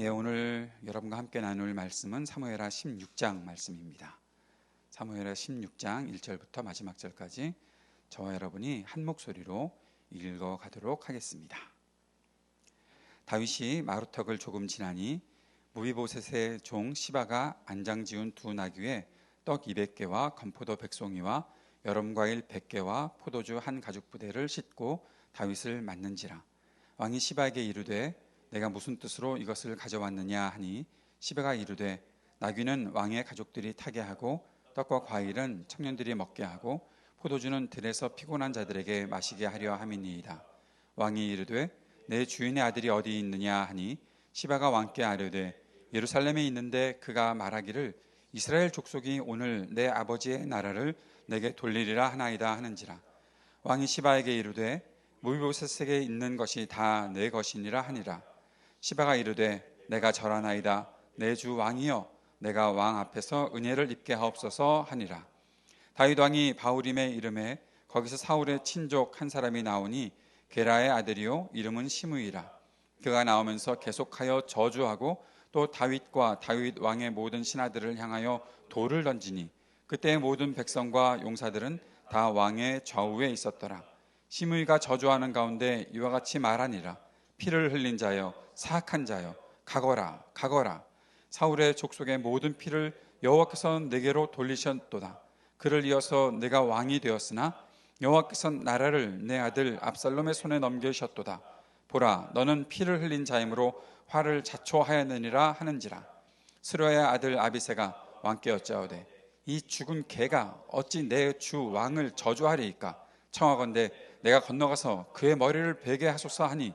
예, 오늘 여러분과 함께 나눌 말씀은 사무엘하 16장 말씀입니다. 사무엘하 16장 1절부터 마지막 절까지 저와 여러분이 한 목소리로 읽어 가도록 하겠습니다. 다윗이 마루턱을 조금 지나니 무비보셋의 종 시바가 안장 지운 두 나귀에 떡 200개와 건포도 백송이와 여름 과일 100개와 포도주 한 가죽 부대를 싣고 다윗을 맞는지라 왕이 시바에게 이르되 내가 무슨 뜻으로 이것을 가져왔느냐 하니 시베가 이르되 나귀는 왕의 가족들이 타게 하고 떡과 과일은 청년들이 먹게 하고 포도주는 들에서 피곤한 자들에게 마시게 하려 함이니이다. 왕이 이르되 내 주인의 아들이 어디 있느냐 하니 시바가 왕께 아뢰되 예루살렘에 있는데 그가 말하기를 이스라엘 족속이 오늘 내 아버지의 나라를 내게 돌리리라 하나이다 하는지라 왕이 시바에게 이르되 무비보셋에게 있는 것이 다 내 것이니라 하니라 시바가 이르되 내가 절하나이다. 내 주 왕이여 내가 왕 앞에서 은혜를 입게 하옵소서 하니라. 다윗 왕이 바울임의 이름에 거기서 사울의 친족 한 사람이 나오니 게라의 아들이요 이름은 시므이라. 그가 나오면서 계속하여 저주하고 또 다윗과 다윗 왕의 모든 신하들을 향하여 돌을 던지니 그때 모든 백성과 용사들은 다 왕의 좌우에 있었더라. 시므이가 저주하는 가운데 이와 같이 말하니라 피를 흘린 자여 사악한 자여 가거라 가거라. 사울의 족속의 모든 피를 여호와께서 내게로 돌리셨도다. 그를 이어서 내가 왕이 되었으나 여호와께서 나라를 내 아들 압살롬의 손에 넘기셨도다. 보라 너는 피를 흘린 자이므로 화를 자초하였느니라 하는지라. 스로의 아들 아비세가 왕께 여짜오되 이 죽은 개가 어찌 내 주 왕을 저주하리이까? 청하건대 내가 건너가서 그의 머리를 베게 하소서 하니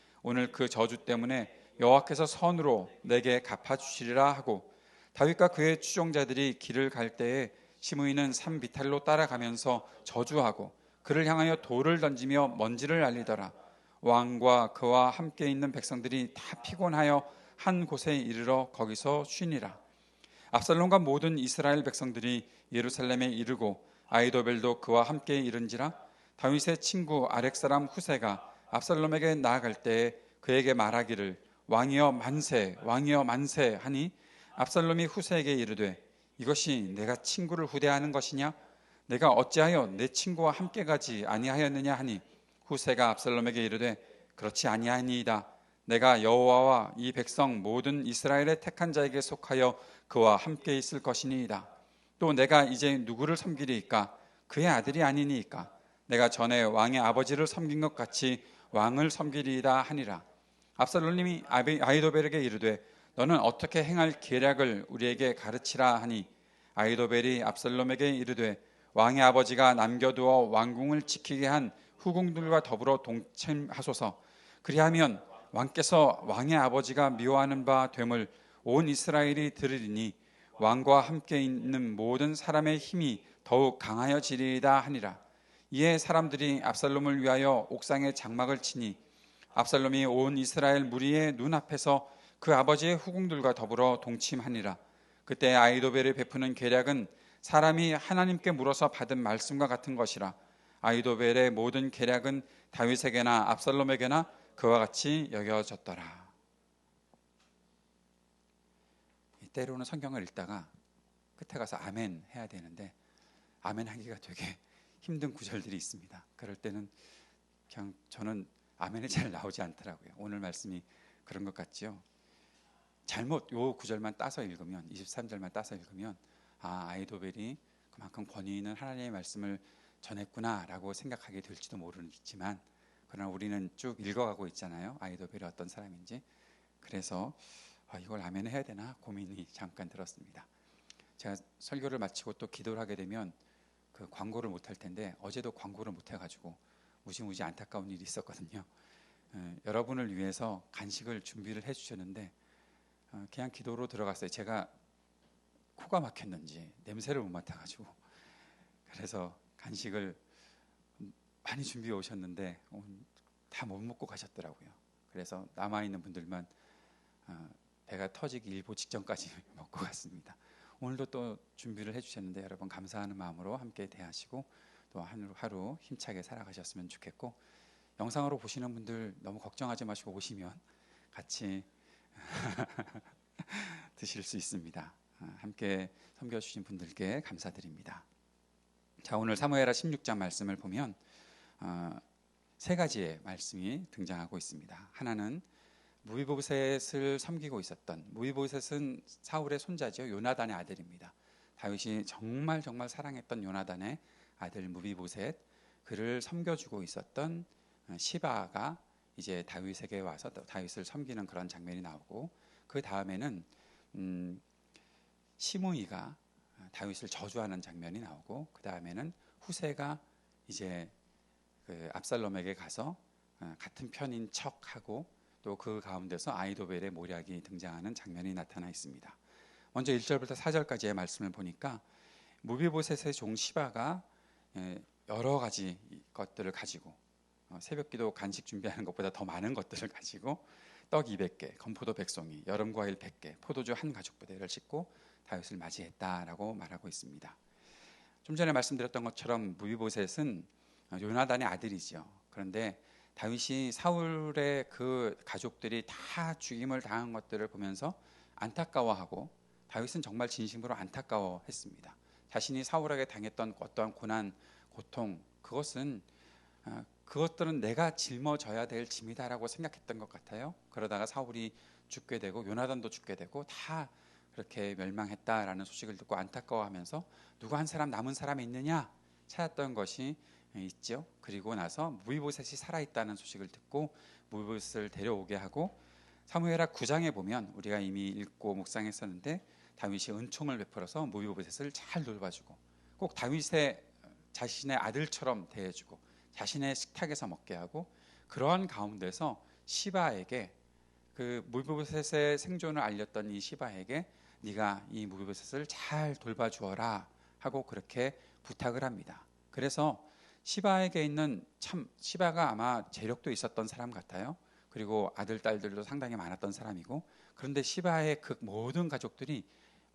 오늘 그 저주 때문에 여호와께서 선으로 내게 갚아 주시리라 하고 다윗과 그의 추종자들이 길을 갈 때에 시므이는 산 비탈로 따라가면서 저주하고 그를 향하여 돌을 던지며 먼지를 날리더라. 왕과 그와 함께 있는 백성들이 다 피곤하여 한 곳에 이르러 거기서 쉬니라. 압살롬과 모든 이스라엘 백성들이 예루살렘에 이르고 아이도벨도 그와 함께 이른지라 다윗의 친구 아렉 사람 후세가 압살롬에게 나아갈 때 그에게 말하기를 왕이여 만세 왕이여 만세 하니 압살롬이 후세에게 이르되 이것이 내가 친구를 후대하는 것이냐? 내가 어찌하여 내 친구와 함께 가지 아니하였느냐 하니? 후세가 압살롬에게 이르되 그렇지 아니하니이다. 내가 여호와와 이 백성 모든 이스라엘의 택한 자에게 속하여 그와 함께 있을 것이니이다. 또 내가 이제 누구를 섬기리이까? 그의 아들이 아니니이까? 내가 전에 왕의 아버지를 섬긴 것 같이 왕을 섬기리이다 하니라. 압살롬님이 아이도벨에게 이르되 너는 어떻게 행할 계략을 우리에게 가르치라 하니? 아이도벨이 압살롬에게 이르되 왕의 아버지가 남겨두어 왕궁을 지키게 한 후궁들과 더불어 동침하소서. 그리하면 왕께서 왕의 아버지가 미워하는 바 됨을 온 이스라엘이 들으리니 왕과 함께 있는 모든 사람의 힘이 더욱 강하여지리이다 하니라 이에 사람들이 압살롬을 위하여 옥상에 장막을 치니 압살롬이 온 이스라엘 무리의 눈앞에서 그 아버지의 후궁들과 더불어 동침하니라. 그때 아이도벨을 베푸는 계략은 사람이 하나님께 물어서 받은 말씀과 같은 것이라. 아이도벨의 모든 계략은 다윗에게나 압살롬에게나 그와 같이 여겨졌더라. 때로는 성경을 읽다가 끝에 가서 아멘 해야 되는데 아멘 하기가 되게 힘든 구절들이 있습니다. 그럴 때는 그냥 저는 아멘이 잘 나오지 않더라고요. 오늘 말씀이 그런 것 같지요. 잘못 요 구절만 따서 읽으면 23절만 따서 읽으면 아 아이도벨이 그만큼 권위 있는 하나님의 말씀을 전했구나라고 생각하게 될지도 모르지만 그러나 우리는 쭉 읽어가고 있잖아요. 아이도벨이 어떤 사람인지 그래서 아, 이걸 아멘 해야 되나 고민이 잠깐 들었습니다. 제가 설교를 마치고 또 기도를 하게 되면 그 광고를 못 할 텐데 어제도 광고를 못 해가지고 무지무지 안타까운 일이 있었거든요. 에, 여러분을 위해서 간식을 준비를 해주셨는데 어, 그냥 기도로 들어갔어요. 제가 코가 막혔는지 냄새를 못 맡아가지고 그래서 간식을 많이 준비해 오셨는데 다 못 먹고 가셨더라고요. 그래서 남아 있는 분들만 어, 배가 터지기 일보 직전까지 먹고 갔습니다. 오늘도 또 준비를 해주셨는데 여러분 감사하는 마음으로 함께 대하시고 또 하루 하루 힘차게 살아가셨으면 좋겠고 영상으로 보시는 분들 너무 걱정하지 마시고 오시면 같이 드실 수 있습니다. 어, 함께 섬겨주신 분들께 감사드립니다. 자 오늘 사무엘하 16장 말씀을 보면 어, 세 가지의 말씀이 등장하고 있습니다. 하나는 무비보셋을 섬기고 있었던 무비보셋은 사울의 손자죠 요나단의 아들입니다. 다윗이 정말 정말 사랑했던 요나단의 아들 무비보셋 그를 섬겨주고 있었던 어, 시바가 이제 다윗에게 와서 다윗을 섬기는 그런 장면이 나오고 그 다음에는 음, 시므이가 다윗을 저주하는 장면이 나오고 그 다음에는 후세가 이제 그 압살롬에게 가서 어, 같은 편인 척하고 또 그 가운데서 아이도벨의 모략이 등장하는 장면이 나타나 있습니다. 먼저 1절부터 4절까지의 말씀을 보니까 무비보셋의 종 시바가 예, 여러 가지 것들을 가지고 어, 새벽기도 간식 준비하는 것보다 더 많은 것들을 가지고 떡 200개, 건포도 백송이, 여름 과일 100개, 포도주 한 가죽 부대를 싣고 다윗을 맞이했다라고 말하고 있습니다. 좀 전에 말씀드렸던 것처럼 무비보셋은 요나단의 아들이죠. 그런데 다윗이 사울의 그 가족들이 다 죽임을 당한 것들을 보면서 안타까워하고 다윗은 정말 진심으로 안타까워했습니다. 자신이 사울에게 당했던 어떠한 고난, 고통 그것은 어, 그것들은 내가 짊어져야 될 짐이다라고 생각했던 것 같아요. 그러다가 사울이 죽게 되고 요나단도 죽게 되고 다 그렇게 멸망했다라는 소식을 듣고 안타까워하면서 누구 한 사람 남은 사람이 있느냐 찾았던 것이 있죠. 그리고 나서 무이보셋이 살아있다는 소식을 듣고 무이보셋을 데려오게 하고 사무엘하 9장에 보면 우리가 이미 읽고 묵상했었는데 다윗이 은총을 베풀어서 무이보셋을 잘 돌봐주고 꼭 다윗의 자신의 아들처럼 대해주고 자신의 식탁에서 먹게 하고 그러한 가운데서 시바에게 그 무비보셋의 생존을 알렸던 이 시바에게 네가 이 무비보셋을 잘 돌봐주어라 하고 그렇게 부탁을 합니다. 그래서 시바에게 있는 참 시바가 아마 재력도 있었던 사람 같아요. 그리고 아들 딸들도 상당히 많았던 사람이고 그런데 시바의 그 모든 가족들이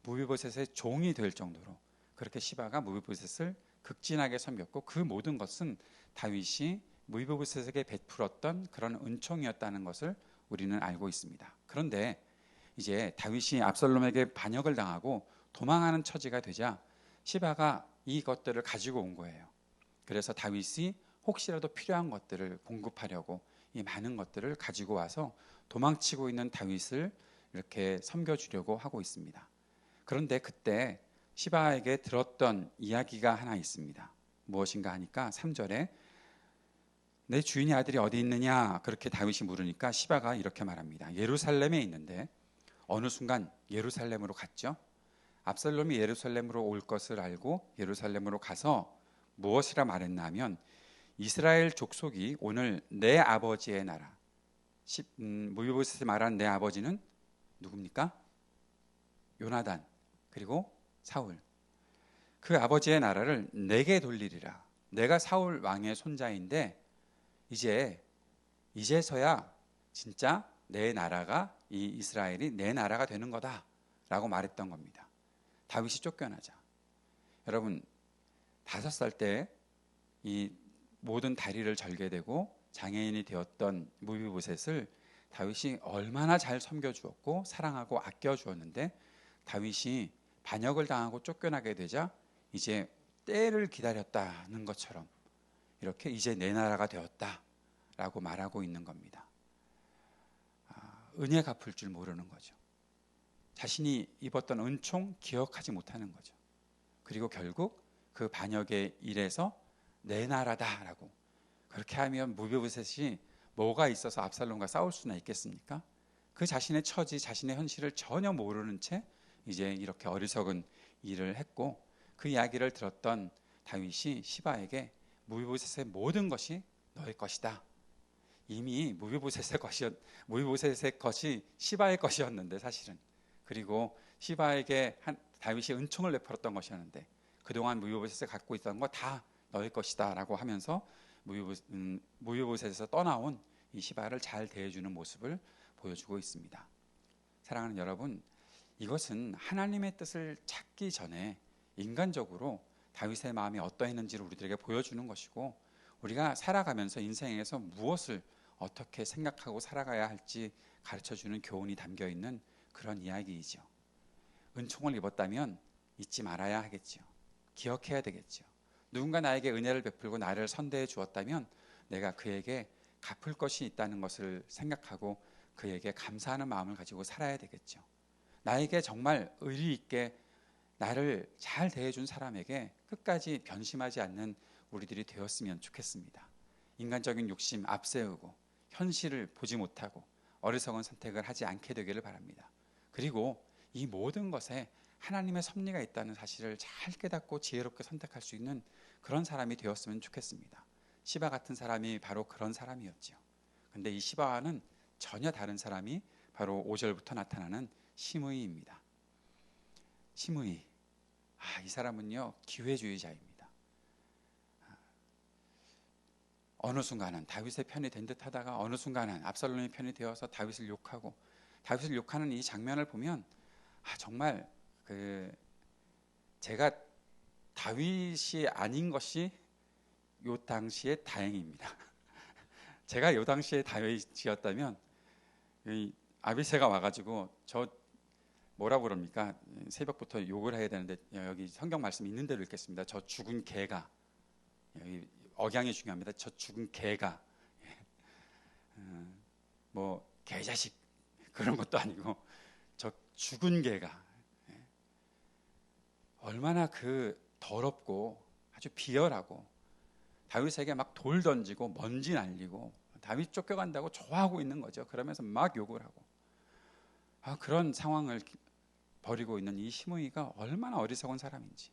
무비보셋의 종이 될 정도로 그렇게 시바가 무비보셋을 극진하게 섬겼고 그 모든 것은 다윗이 무비보셋에게 베풀었던 그런 은총이었다는 것을 우리는 알고 있습니다. 그런데 이제 다윗이 압살롬에게 반역을 당하고 도망하는 처지가 되자 시바가 이것들을 가지고 온 거예요. 그래서 다윗이 혹시라도 필요한 것들을 공급하려고 이 많은 것들을 가지고 와서 도망치고 있는 다윗을 이렇게 섬겨주려고 하고 있습니다. 그런데 그때 시바에게 들었던 이야기가 하나 있습니다. 무엇인가 하니까 3절에 내 주인의 아들이 어디 있느냐 그렇게 다윗이 물으니까 시바가 이렇게 말합니다. 예루살렘에 있는데 어느 순간 예루살렘으로 갔죠. 압살롬이 예루살렘으로 올 것을 알고 예루살렘으로 가서 무엇이라 말했나 하면 이스라엘 족속이 오늘 내 아버지의 나라. 음, 무비보셋이 말한 내 아버지는 누굽니까? 요나단 그리고 사울. 그 아버지의 나라를 내게 돌리리라. 내가 사울 왕의 손자인데 이제 이제서야 진짜 내 나라가 이 이스라엘이 내 나라가 되는 거다라고 말했던 겁니다. 다윗이 쫓겨나자. 여러분 다섯 살 때 이 모든 다리를 절게 되고 장애인이 되었던 무비보셋을 다윗이 얼마나 잘 섬겨주었고 사랑하고 아껴주었는데 다윗이 반역을 당하고 쫓겨나게 되자 이제 때를 기다렸다는 것처럼 이렇게 이제 내 나라가 되었다라고 말하고 있는 겁니다. 아, 은혜 갚을 줄 모르는 거죠. 자신이 입었던 은총 기억하지 못하는 거죠. 그리고 결국 그 반역의 일에서 내 나라다라고 그렇게 하면 무비보셋이 뭐가 있어서 압살롬과 싸울 수나 있겠습니까? 그 자신의 처지, 자신의 현실을 전혀 모르는 채 이제 이렇게 어리석은 일을 했고 그 이야기를 들었던 다윗이 시바에게 무비보셋의 모든 것이 너의 것이다. 이미 무비보셋의 것이었 무비보셋의 것이 시바의 것이었는데 사실은 그리고 시바에게 한, 다윗이 은총을 베풀었던 것이었는데 그동안 무유보셋에 갖고 있던 거 다 너의 것이다라고 하면서 무유보, 음, 떠나온 이 시바를 잘 대해주는 모습을 보여주고 있습니다. 사랑하는 여러분, 이것은 하나님의 뜻을 찾기 전에 인간적으로 다윗의 마음이 어떠했는지를 우리들에게 보여주는 것이고 우리가 살아가면서 인생에서 무엇을 어떻게 생각하고 살아가야 할지 가르쳐 주는 교훈이 담겨 있는 그런 이야기이죠. 은총을 입었다면 잊지 말아야 하겠죠. 기억해야 되겠죠. 누군가 나에게 은혜를 베풀고 나를 선대해 주었다면 내가 그에게 갚을 것이 있다는 것을 생각하고 그에게 감사하는 마음을 가지고 살아야 되겠죠. 나에게 정말 의리 있게 나를 잘 대해준 사람에게 끝까지 변심하지 않는 우리들이 되었으면 좋겠습니다. 인간적인 욕심 앞세우고 현실을 보지 못하고 어리석은 선택을 하지 않게 되기를 바랍니다. 그리고 이 모든 것에 하나님의 섭리가 있다는 사실을 잘 깨닫고 지혜롭게 선택할 수 있는 그런 사람이 되었으면 좋겠습니다. 시바 같은 사람이 바로 그런 사람이었지요. 근데 이 시바와는 전혀 다른 사람이 바로 5절부터 나타나는 시므이입니다. 시므이. 아, 이 사람은요, 기회주의자입니다. 어느 순간은 다윗의 편이 된 듯하다가 어느 순간은 압살롬의 편이 되어서 다윗을 욕하고 다윗을 욕하는 이 장면을 보면 아, 정말 그 제가 다윗이 아닌 것이 요 당시에 다행입니다. 제가 요 당시에 다윗이었다면 아비세가 와가지고 저 뭐라 그럽니까 새벽부터 욕을 해야 되는데 여기 성경 말씀 있는 대로 읽겠습니다. 저 죽은 개가 여기 억양이 중요합니다. 저 죽은 개가 어, 뭐 개자식 그런 것도 아니고 저 죽은 개가 얼마나 그 더럽고 아주 비열하고 다윗에게 막 돌 던지고 먼지 날리고 다윗 쫓겨간다고 좋아하고 있는 거죠. 그러면서 막 욕을 하고 아, 그런 상황을 버리고 있는 이 시므이가 얼마나 어리석은 사람인지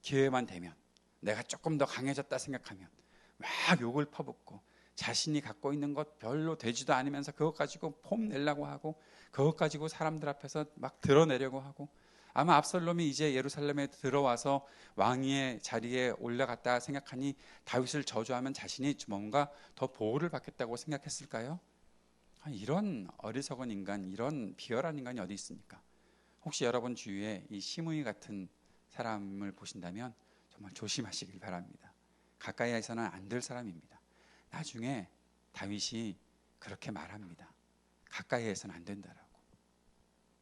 기회만 되면 내가 조금 더 강해졌다 생각하면 막 욕을 퍼붓고 자신이 갖고 있는 것 별로 되지도 않으면서 그것 가지고 폼 내려고 하고 그것 가지고 사람들 앞에서 막 드러내려고 하고 아마 압살롬이 이제 예루살렘에 들어와서 왕위의 자리에 올라갔다 생각하니 다윗을 저주하면 자신이 뭔가 더 보호를 받겠다고 생각했을까요? 아, 이런 어리석은 인간, 이런 비열한 인간이 어디 있습니까? 혹시 여러분 주위에 이 시므이 같은 사람을 보신다면 정말 조심하시길 바랍니다. 가까이에서는 안 될 사람입니다. 나중에 다윗이 그렇게 말합니다. 가까이에서는 안 된다라고.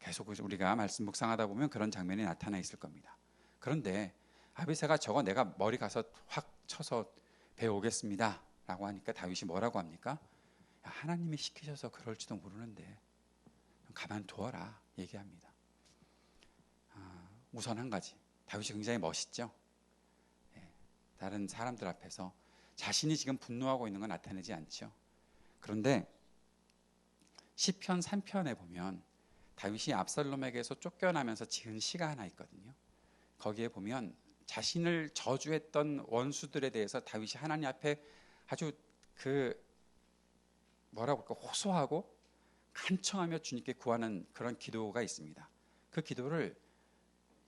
계속 우리가 말씀 묵상하다 보면 그런 장면이 나타나 있을 겁니다. 그런데 아비세가 저거 내가 머리 가서 확 쳐서 배우겠습니다라고 하니까 다윗이 뭐라고 합니까? 하나님이 시키셔서 그럴지도 모르는데 가만 두어라 얘기합니다. 아, 우선 한 가지 다윗이 굉장히 멋있죠. 예, 다른 사람들 앞에서 자신이 지금 분노하고 있는 건 나타내지 않죠. 그런데 시편 3편에 보면 다윗이 압살롬에게서 쫓겨나면서 지은 시가 하나 있거든요. 거기에 보면 자신을 저주했던 원수들에 대해서 다윗이 하나님 앞에 아주 그 뭐라고 할까 호소하고 간청하며 주님께 구하는 그런 기도가 있습니다. 그 기도를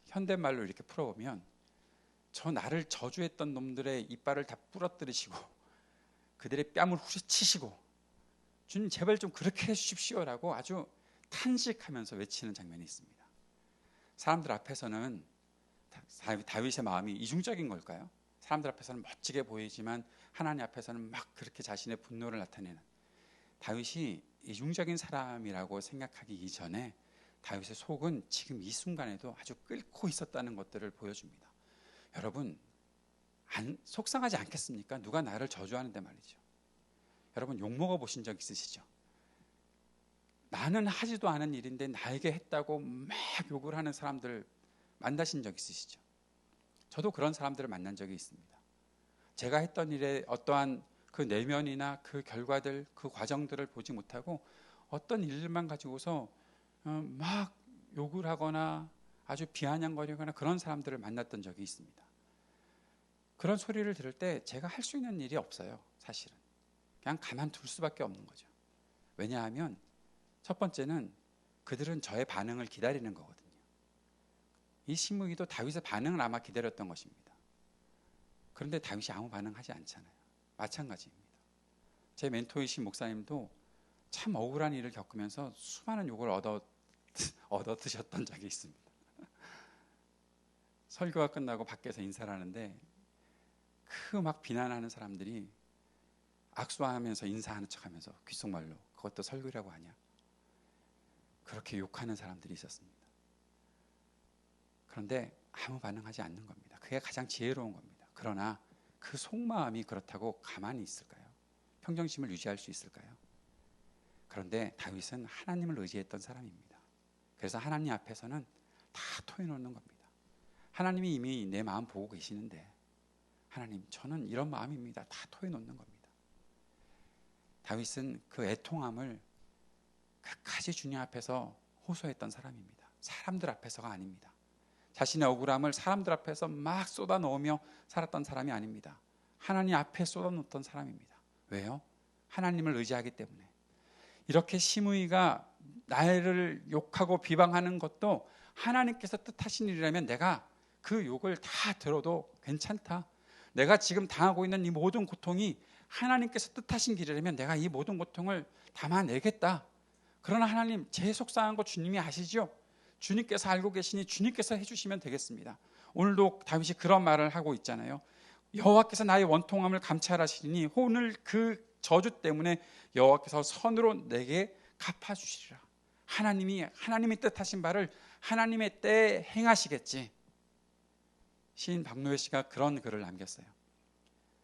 현대말로 이렇게 풀어보면 저 나를 저주했던 놈들의 이빨을 다 부러뜨리시고 그들의 뺨을 후려치시고 주님 제발 좀 그렇게 해주십시오라고 아주 탄식하면서 외치는 장면이 있습니다. 사람들 앞에서는 다윗의 마음이 이중적인 걸까요? 사람들 앞에서는 멋지게 보이지만 하나님 앞에서는 막 그렇게 자신의 분노를 나타내는 다윗이 이중적인 사람이라고 생각하기 이전에 다윗의 속은 지금 이 순간에도 아주 끓고 있었다는 것들을 보여줍니다. 여러분 안, 속상하지 않겠습니까? 누가 나를 저주하는데 말이죠. 여러분 욕 먹어 보신 적 있으시죠? 나는 하지도 않은 일인데 나에게 했다고 막 욕을 하는 사람들 만나신 적 있으시죠? 저도 그런 사람들을 만난 적이 있습니다. 제가 했던 일에 어떠한 그 내면이나 그 결과들, 그 과정들을 보지 못하고 어떤 일만 가지고서 어, 막 욕을 하거나 아주 비아냥거리거나 그런 사람들을 만났던 적이 있습니다. 그런 소리를 들을 때 제가 할 수 있는 일이 없어요, 사실은. 그냥 가만둘 수밖에 없는 거죠. 왜냐하면 첫 번째는 그들은 저의 반응을 기다리는 거거든요. 이 시므이도 다윗의 반응을 아마 기다렸던 것입니다. 그런데 다윗이 아무 반응하지 않잖아요. 마찬가지입니다. 제 멘토이신 목사님도 참 억울한 일을 겪으면서 수많은 욕을 얻어 얻어 드셨던 적이 있습니다. 설교가 끝나고 밖에서 인사를 하는데 그 막 비난하는 사람들이 악수하면서 인사하는 척하면서 귓속말로 그것도 설교라고 하냐 그렇게 욕하는 사람들이 있었습니다. 그런데 아무 반응하지 않는 겁니다. 그게 가장 지혜로운 겁니다. 그러나 그 속마음이 그렇다고 가만히 있을까요? 평정심을 유지할 수 있을까요? 그런데 다윗은 하나님을 의지했던 사람입니다. 그래서 하나님 앞에서는 다 토해놓는 겁니다. 하나님이 이미 내 마음 보고 계시는데 하나님 저는 이런 마음입니다. 다 토해놓는 겁니다. 다윗은 그 애통함을 끝까지 주님 앞에서 호소했던 사람입니다. 사람들 앞에서가 아닙니다. 자신의 억울함을 사람들 앞에서 막 쏟아놓으며 살았던 사람이 아닙니다. 하나님 앞에 쏟아 놓던 사람입니다. 왜요? 하나님을 의지하기 때문에. 이렇게 시므이가 나를 욕하고 비방하는 것도 하나님께서 뜻하신 일이라면 내가 그 욕을 다 들어도 괜찮다. 내가 지금 당하고 있는 이 모든 고통이 하나님께서 뜻하신 길이라면 내가 이 모든 고통을 담아내겠다. 그러나 하나님 제 속상한 거 주님이 아시죠? 주님께서 알고 계시니 주님께서 해주시면 되겠습니다. 오늘도 다윗이 그런 말을 하고 있잖아요. 여호와께서 나의 원통함을 감찰하시니 오늘 그 저주 때문에 여호와께서 선으로 내게 갚아주시리라. 하나님이 하나님이 뜻하신 바를 하나님의 때에 행하시겠지. 시인 박노해 씨가 그런 글을 남겼어요.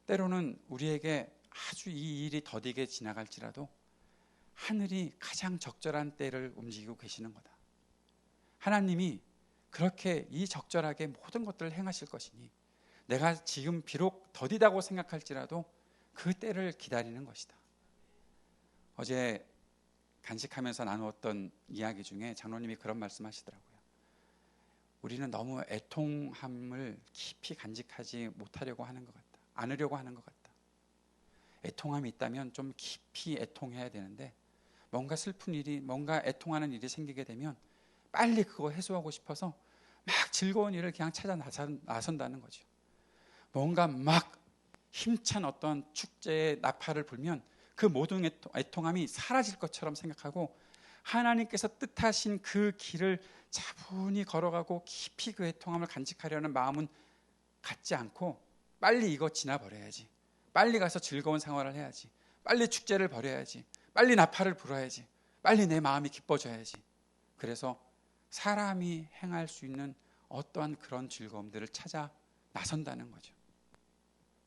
때로는 우리에게 아주 이 일이 더디게 지나갈지라도 하늘이 가장 적절한 때를 움직이고 계시는 거다. 하나님이 그렇게 이 적절하게 모든 것들을 행하실 것이니 내가 지금 비록 더디다고 생각할지라도 그 때를 기다리는 것이다. 어제 간식하면서 나누었던 이야기 중에 장로님이 그런 말씀하시더라고요. 우리는 너무 애통함을 깊이 간직하지 못하려고 하는 것 같다. 안으려고 하는 것 같다. 애통함이 있다면 좀 깊이 애통해야 되는데 뭔가 슬픈 일이 뭔가 애통하는 일이 생기게 되면 빨리 그거 해소하고 싶어서 막 즐거운 일을 그냥 찾아 나선다는 거죠. 뭔가 막 힘찬 어떤 축제의 나팔을 불면 그 모든 애통함이 사라질 것처럼 생각하고 하나님께서 뜻하신 그 길을 차분히 걸어가고 깊이 그 애통함을 간직하려는 마음은 갖지 않고 빨리 이거 지나버려야지. 빨리 가서 즐거운 생활을 해야지. 빨리 축제를 벌여야지. 빨리 나팔을 불어야지. 빨리 내 마음이 기뻐져야지. 그래서 사람이 행할 수 있는 어떠한 그런 즐거움들을 찾아 나선다는 거죠.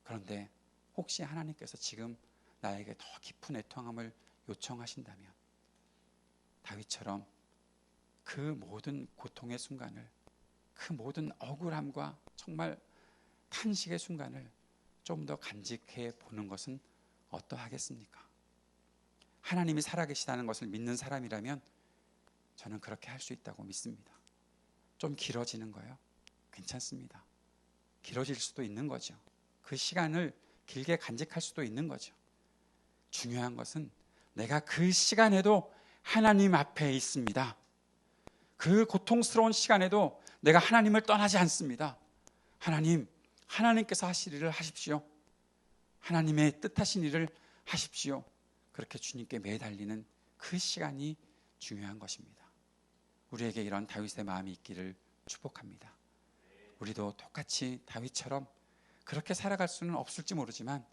그런데 혹시 하나님께서 지금 나에게 더 깊은 애통함을 요청하신다면 다윗처럼 그 모든 고통의 순간을 그 모든 억울함과 정말 탄식의 순간을 좀 더 간직해 보는 것은 어떠하겠습니까? 하나님이 살아계시다는 것을 믿는 사람이라면 저는 그렇게 할 수 있다고 믿습니다. 좀 길어지는 거요. 괜찮습니다. 길어질 수도 있는 거죠. 그 시간을 길게 간직할 수도 있는 거죠. 중요한 것은 내가 그 시간에도 하나님 앞에 있습니다. 그 고통스러운 시간에도 내가 하나님을 떠나지 않습니다. 하나님, 하나님께서 하실 일을 하십시오. 하나님의 뜻하신 일을 하십시오. 그렇게 주님께 매달리는 그 시간이 중요한 것입니다. 우리에게 이런 다윗의 마음이 있기를 축복합니다. 우리도 똑같이 다윗처럼 그렇게 살아갈 수는 없을지 모르지만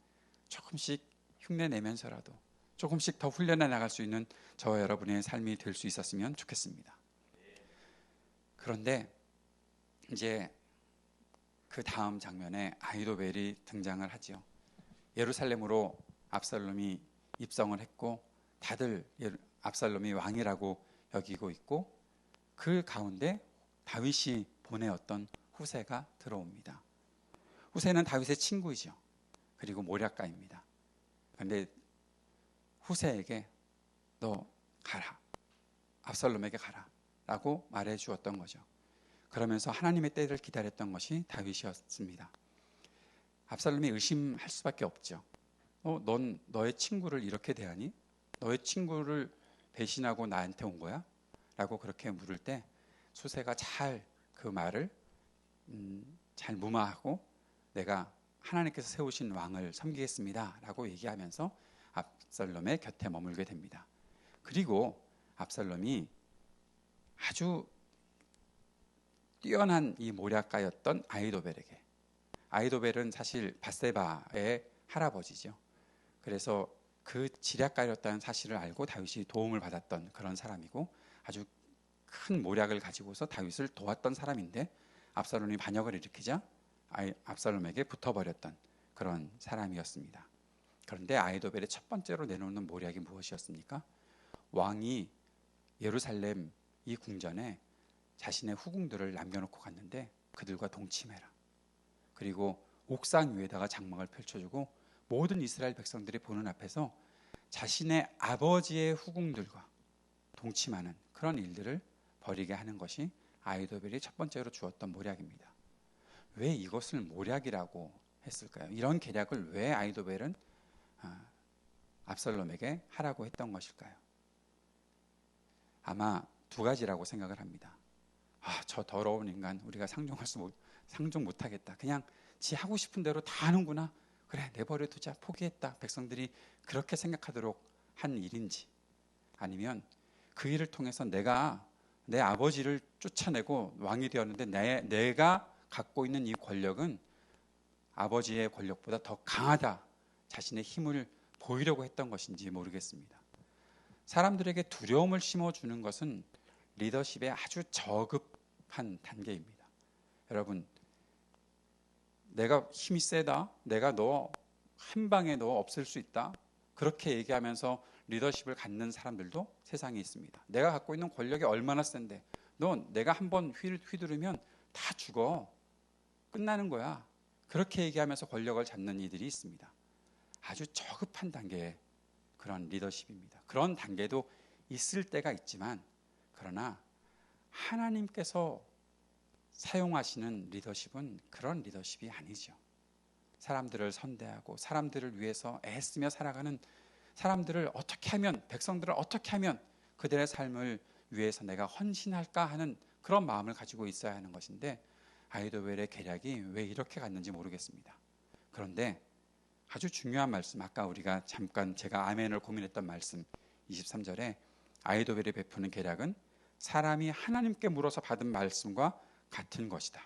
조금씩 흉내 내면서라도 조금씩 더 훈련해 나갈 수 있는 저와 여러분의 삶이 될 수 있었으면 좋겠습니다. 그런데 이제 그 다음 장면에 아이도벨이 등장을 하지요. 예루살렘으로 압살롬이 입성을 했고 다들 압살롬이 왕이라고 여기고 있고 그 가운데 다윗이 보내었던 후세가 들어옵니다. 후세는 다윗의 친구이죠. 그리고 모략가입니다. 그런데 후세에게 너 가라. 압살롬에게 가라. 라고 말해 주었던 거죠. 그러면서 하나님의 때를 기다렸던 것이 다윗이었습니다. 압살롬이 의심할 수밖에 없죠. 어, 넌 너의 친구를 이렇게 대하니? 너의 친구를 배신하고 나한테 온 거야? 라고 그렇게 물을 때 수세가 잘 그 말을 음, 잘 무마하고 내가 하나님께서 세우신 왕을 섬기겠습니다 라고 얘기하면서 압살롬의 곁에 머물게 됩니다. 그리고 압살롬이 아주 뛰어난 이 모략가였던 아이도벨에게 아이도벨은 사실 바세바의 할아버지죠. 그래서 그 지략가였다는 사실을 알고 다윗이 도움을 받았던 그런 사람이고 아주 큰 모략을 가지고서 다윗을 도왔던 사람인데 압살롬이 반역을 일으키자 압살롬에게 붙어버렸던 그런 사람이었습니다. 그런데 아이도벨의 첫 번째로 내놓는 모략이 무엇이었습니까? 왕이 예루살렘 이 궁전에 자신의 후궁들을 남겨놓고 갔는데 그들과 동침해라. 그리고 옥상 위에다가 장막을 펼쳐주고 모든 이스라엘 백성들이 보는 앞에서 자신의 아버지의 후궁들과 동침하는 그런 일들을 벌이게 하는 것이 아이도벨이 첫 번째로 주었던 모략입니다. 왜 이것을 모략이라고 했을까요? 이런 계략을 왜 아이도벨은 아, 압살롬에게 하라고 했던 것일까요? 아마 두 가지라고 생각을 합니다. 아, 저 더러운 인간 우리가 상종할 수 못, 상종 못하겠다. 그냥 지 하고 싶은 대로 다 하는구나. 그래 내버려 두자 포기했다. 백성들이 그렇게 생각하도록 한 일인지 아니면 그 일을 통해서 내가 내 아버지를 쫓아내고 왕이 되었는데 내, 내가 갖고 있는 이 권력은 아버지의 권력보다 더 강하다. 자신의 힘을 보이려고 했던 것인지 모르겠습니다. 사람들에게 두려움을 심어주는 것은 리더십의 아주 저급한 단계입니다. 여러분, 내가 힘이 세다, 내가 너 한 방에 너 없앨 수 있다, 그렇게 얘기하면서 리더십을 갖는 사람들도 세상에 있습니다. 내가 갖고 있는 권력이 얼마나 센데, 너 내가 한번 휘두르면 다 죽어. 끝나는 거야. 그렇게 얘기하면서 권력을 잡는 이들이 있습니다. 아주 저급한 단계의 그런 리더십입니다. 그런 단계도 있을 때가 있지만, 그러나 하나님께서 사용하시는 리더십은 그런 리더십이 아니죠. 사람들을 선대하고 사람들을 위해서 애쓰며 살아가는 사람들을 어떻게 하면 백성들을 어떻게 하면 그들의 삶을 위해서 내가 헌신할까 하는 그런 마음을 가지고 있어야 하는 것인데 아이도웰의 계략이 왜 이렇게 갔는지 모르겠습니다. 그런데 아주 중요한 말씀 아까 우리가 잠깐 제가 아멘을 고민했던 말씀 23절에 아이도벨이 베푸는 계략은 사람이 하나님께 물어서 받은 말씀과 같은 것이다.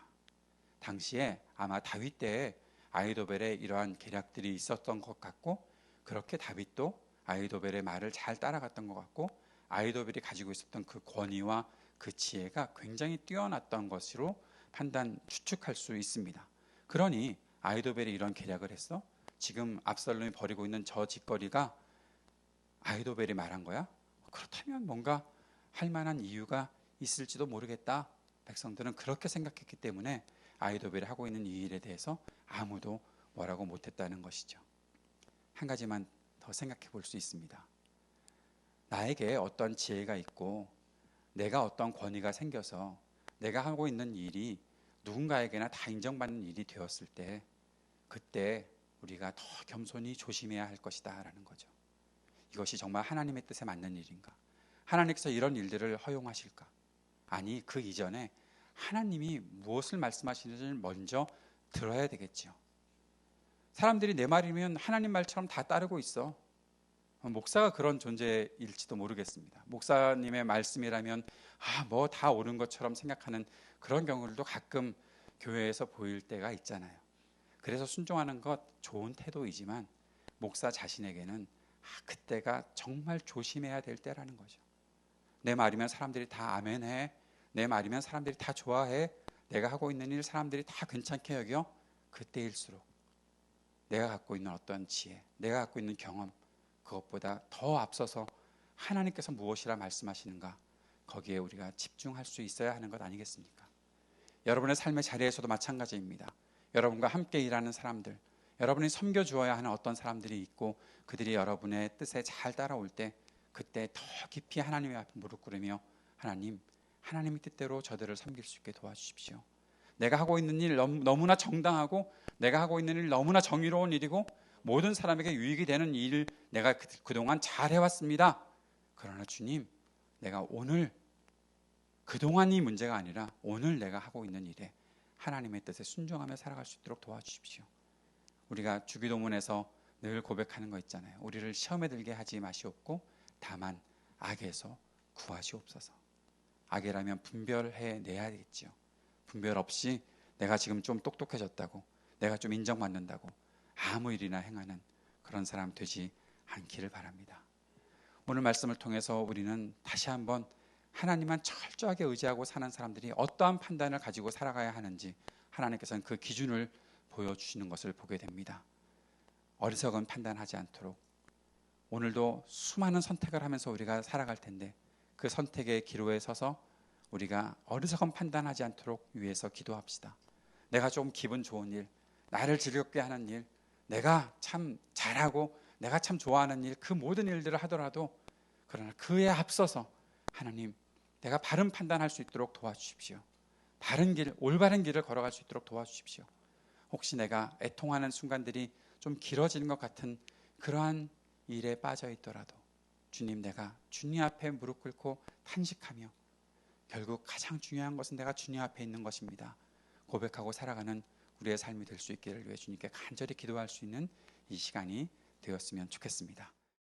당시에 아마 다윗 때에 아이도벨의 이러한 계략들이 있었던 것 같고 그렇게 다윗도 아이도벨의 말을 잘 따라갔던 것 같고 아이도벨이 가지고 있었던 그 권위와 그 지혜가 굉장히 뛰어났던 것으로 판단 추측할 수 있습니다. 그러니 아이도벨이 이런 계략을 했어. 지금 압살롬이 벌이고 있는 저 짓거리가 아이도벨이 말한 거야? 그렇다면 뭔가 할 만한 이유가 있을지도 모르겠다. 백성들은 그렇게 생각했기 때문에 아이도벨이 하고 있는 이 일에 대해서 아무도 뭐라고 못했다는 것이죠. 한 가지만 더 생각해 볼 수 있습니다. 나에게 어떤 지혜가 있고 내가 어떤 권위가 생겨서 내가 하고 있는 일이 누군가에게나 다 인정받는 일이 되었을 때 그때 우리가 더 겸손히 조심해야 할 것이다라는 거죠. 이것이 정말 하나님의 뜻에 맞는 일인가? 하나님께서 이런 일들을 허용하실까? 아니 그 이전에 하나님이 무엇을 말씀하시는지를 먼저 들어야 되겠죠. 사람들이 내 말이면 하나님 말처럼 다 따르고 있어. 목사가 그런 존재일지도 모르겠습니다. 목사님의 말씀이라면 아, 뭐 다 옳은 것처럼 생각하는 그런 경우들도 가끔 교회에서 보일 때가 있잖아요. 그래서 순종하는 것 좋은 태도이지만 목사 자신에게는 아, 그때가 정말 조심해야 될 때라는 거죠. 내 말이면 사람들이 다 아멘해. 내 말이면 사람들이 다 좋아해. 내가 하고 있는 일 사람들이 다 괜찮게 여겨. 그때일수록 내가 갖고 있는 어떤 지혜, 내가 갖고 있는 경험, 그것보다 더 앞서서 하나님께서 무엇이라 말씀하시는가 거기에 우리가 집중할 수 있어야 하는 것 아니겠습니까? 여러분의 삶의 자리에서도 마찬가지입니다. 여러분과 함께 일하는 사람들, 여러분이 섬겨 주어야 하는 어떤 사람들이 있고 그들이 여러분의 뜻에 잘 따라올 때 그때 더 깊이 하나님의 앞에 무릎 꿇으며 하나님, 하나님의 뜻대로 저들을 섬길 수 있게 도와주십시오. 내가 하고 있는 일 너무 나 정당하고 내가 하고 있는 일 너무나 정의로운 일이고 모든 사람에게 유익이 되는 일을 내가 그, 그동안 잘 해왔습니다. 그러나 주님, 내가 오늘 그동안이 문제가 아니라 오늘 내가 하고 있는 일에 하나님의 뜻에 순종하며 살아갈 수 있도록 도와주십시오. 우리가 주기도문에서 늘 고백하는 거 있잖아요. 우리를 시험에 들게 하지 마시옵고 다만 악에서 구하시옵소서. 악이라면 분별해 내야겠지요. 분별 없이 내가 지금 좀 똑똑해졌다고 내가 좀 인정받는다고 아무 일이나 행하는 그런 사람 되지 않기를 바랍니다. 오늘 말씀을 통해서 우리는 다시 한번 하나님만 철저하게 의지하고 사는 사람들이 어떠한 판단을 가지고 살아가야 하는지 하나님께서는 그 기준을 보여주시는 것을 보게 됩니다. 어리석은 판단하지 않도록 오늘도 수많은 선택을 하면서 우리가 살아갈 텐데 그 선택의 기로에 서서 우리가 어리석은 판단하지 않도록 위해서 기도합시다. 내가 좀 기분 좋은 일, 나를 즐겁게 하는 일, 내가 참 잘하고 내가 참 좋아하는 일, 그 모든 일들을 하더라도 그러나 그에 앞서서 하나님, 내가 바른 판단할 수 있도록 도와주십시오. 바른 길, 올바른 길을 걸어갈 수 있도록 도와주십시오. 혹시 내가 애통하는 순간들이 좀 길어지는 것 같은 그러한 일에 빠져 있더라도 주님 내가 주님 앞에 무릎 꿇고 탄식하며 결국 가장 중요한 것은 내가 주님 앞에 있는 것입니다. 고백하고 살아가는 우리의 삶이 될 수 있기를 위해 주님께 간절히 기도할 수 있는 이 시간이 되었으면 좋겠습니다.